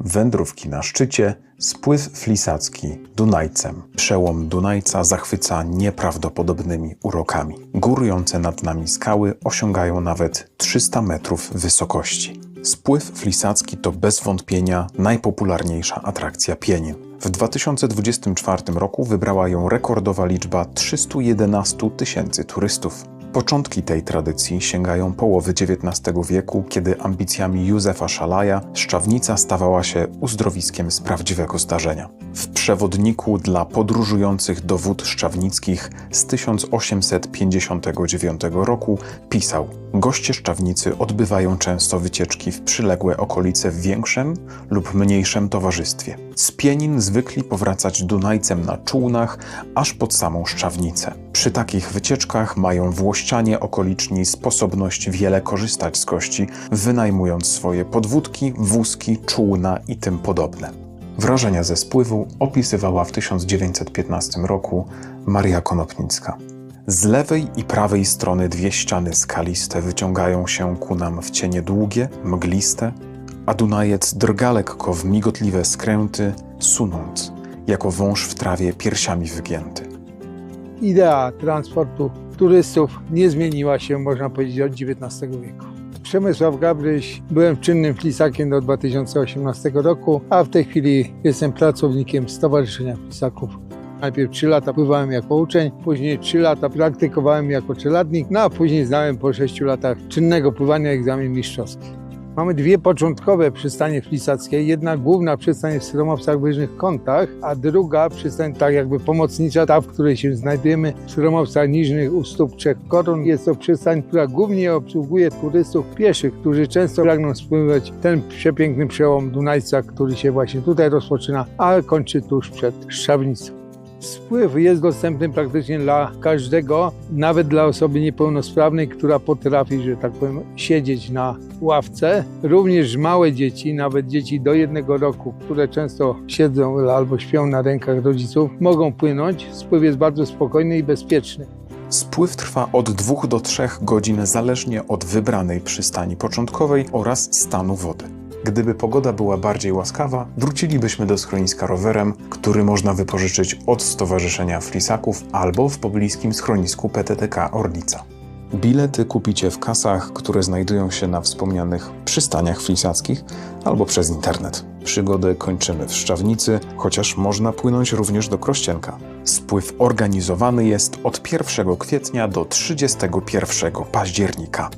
Wędrówki na szczycie, spływ flisacki Dunajcem. Przełom Dunajca zachwyca nieprawdopodobnymi urokami. Górujące nad nami skały osiągają nawet 300 metrów wysokości. Spływ flisacki to bez wątpienia najpopularniejsza atrakcja Pienin. W 2024 roku wybrała ją rekordowa liczba 311 tysięcy turystów. Początki tej tradycji sięgają połowy XIX wieku, kiedy ambicjami Józefa Szalaja Szczawnica stawała się uzdrowiskiem z prawdziwego zdarzenia. W przewodniku dla podróżujących do wód szczawnickich z 1859 roku pisał: Goście Szczawnicy odbywają często wycieczki w przyległe okolice w większym lub mniejszym towarzystwie. Z Pienin zwykli powracać Dunajcem na czółnach aż pod samą Szczawnicę. Przy takich wycieczkach mają włościanie okoliczni sposobność wiele korzystać z gości, wynajmując swoje podwódki, wózki, czółna i tym podobne. Wrażenia ze spływu opisywała w 1915 roku Maria Konopnicka. Z lewej i prawej strony dwie ściany skaliste wyciągają się ku nam w cienie długie, mgliste, a Dunajec drga lekko w migotliwe skręty, sunąc, jako wąż w trawie piersiami wygięty. Idea transportu turystów nie zmieniła się, można powiedzieć, od XIX wieku. Przemysław Gabryś, byłem czynnym flisakiem do 2018 roku, a w tej chwili jestem pracownikiem Stowarzyszenia Flisaków. Najpierw 3 lata pływałem jako uczeń, później 3 lata praktykowałem jako czeladnik, no a później zdałem po 6 latach czynnego pływania egzamin mistrzowski. Mamy dwie początkowe przystanie flisackie. Jedna główna przystań w Sromowcach Wyżnych Kątach, a druga przystań tak jakby pomocnicza, ta w której się znajdujemy w Sromowcach Niżnych u stóp Trzech Koron. Jest to przystań, która głównie obsługuje turystów pieszych, którzy często pragną spływać ten przepiękny przełom Dunajca, który się właśnie tutaj rozpoczyna, a kończy tuż przed Szczawnicą. Spływ jest dostępny praktycznie dla każdego, nawet dla osoby niepełnosprawnej, która potrafi, że tak powiem, siedzieć na ławce. Również małe dzieci, nawet dzieci do jednego roku, które często siedzą albo śpią na rękach rodziców, mogą płynąć. Spływ jest bardzo spokojny i bezpieczny. Spływ trwa od 2 do 3 godzin zależnie od wybranej przystani początkowej oraz stanu wody. Gdyby pogoda była bardziej łaskawa, wrócilibyśmy do schroniska rowerem, który można wypożyczyć od Stowarzyszenia Flisaków albo w pobliskim schronisku PTTK Orlica. Bilety kupicie w kasach, które znajdują się na wspomnianych przystaniach flisackich albo przez internet. Przygodę kończymy w Szczawnicy, chociaż można płynąć również do Krościenka. Spływ organizowany jest od 1 kwietnia do 31 października.